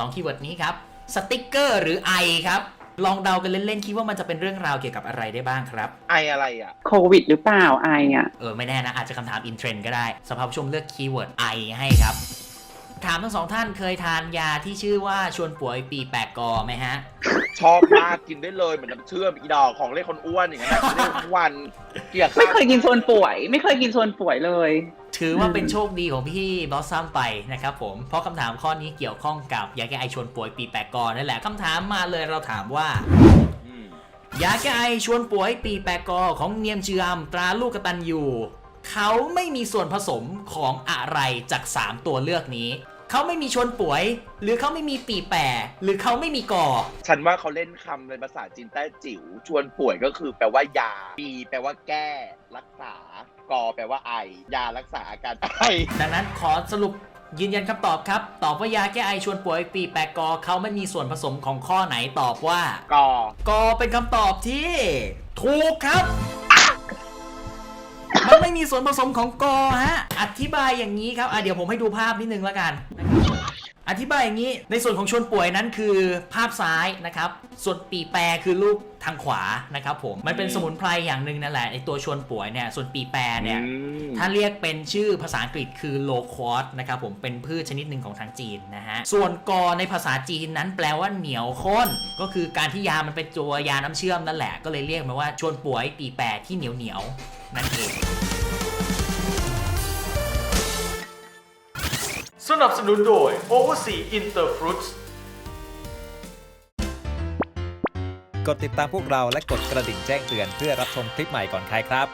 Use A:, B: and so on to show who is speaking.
A: 2คีย์เวิร์ดนี้ครับสติกเกอร์หรือไอครับ ลองเดากันเล่นๆคิดว่ามันจะเป็นเรื่องราวเกี่ยวกับอะไรได้บ้างครับ
B: ไออะไรอะ
C: โควิดหรือเปล่าไออะ
A: เออไม่แน่นะ อาจจะคำถามอินเทรนด์ก็ได้สภาพผู้ชมเลือกคีย์เวิร์ดไอให้ครับ ถามทั้งสองท่านเคยทานยาที่ชื่อว่าชวนป่วยปีแปกกอไหมฮะ
B: ชอบมากกินได้เลยเหมือนน้ำเชื่อมอีดอกของเล่นคนอ้วนอย่างเงี้ยกินได้ทุกวันเกลียด
C: ไม่เคยกินโซนป่วย ไม่เคยกินโซนป่วยเลย
A: ถือว่า
C: อืม
A: เป็นโชคดีของพี่บอสซัมไปนะครับผม เพราะคำถามข้อนี้เกี่ยวข้องกับยาแก้ไอชวนป่วยปีแปกกอนั่นแหละคำถามมาเลยเราถามว่า
B: อืม
A: ยาแก้ไอชวนป่วยปีแปกกอของเนียมเจือมตราลูกกตันยูเขาไม่มีส่วนผสมของอะไรจาก 3 ตัวเลือกนี้ เขาไม่มีชวนป่วย หรือเขาไม่มีปีแปรหรือเขาไม่มีกอ
B: ฉันว่าเขาเล่นคำเป็นภาษาจีนใต้จิ๋วชวนป่วยก็คือแปลว่ายาปีแปลว่าแก้รักษากอแปลว่าไอยารักษาอาการไอ
A: ดังนั้นขอสรุปยืนยันคำตอบครับ ตอบว่ายาแก้ไอชวนป่วยปีแปกกอเขาไม่มีส่วนผสมของข้อไหนตอบว่า
B: กอ
A: กอเป็นคำตอบที่ ถูกครับมัน ไม่มีส่วนผสมของกอฮะ อธิบายอย่างนี้ครับอะเดี๋ยวผมให้ดูภาพนิดนึงแล้วกัน อธิบายอย่างนี้ ในส่วนของชวนป่วยนั้นคือภาพซ้ายนะครับ ส่วนปีแปรคือลูกทางขวานะครับผม มันเป็นสมุนไพรอย่างหนึ่งนั่นแหละไอตัวชวนป่วยเนี่ย ส่วนปีแปรเนี่ย
B: อืม
A: ถ้าเรียกเป็นชื่อภาษาอังกฤษคือโลคอสนะครับผม เป็นพืชชนิดหนึ่งของทางจีนนะฮะ ส่วนกอในภาษาจีนนั้นแปลว่าเหนียวข้น ก็คือการที่ยามันเป็นตัวยาน้ำเชื่อมนั่นแหละ ก็เลยเรียกมันว่าชวนป่วยปีแปรที่เหนียวเหนียวๆนั่นเอง
D: สนับสนุนโดย Oversea Interfruits
E: กดติดตามพวกเราและกดกระดิ่งแจ้งเตือนเพื่อรับชมคลิปใหม่ก่อนใครครับ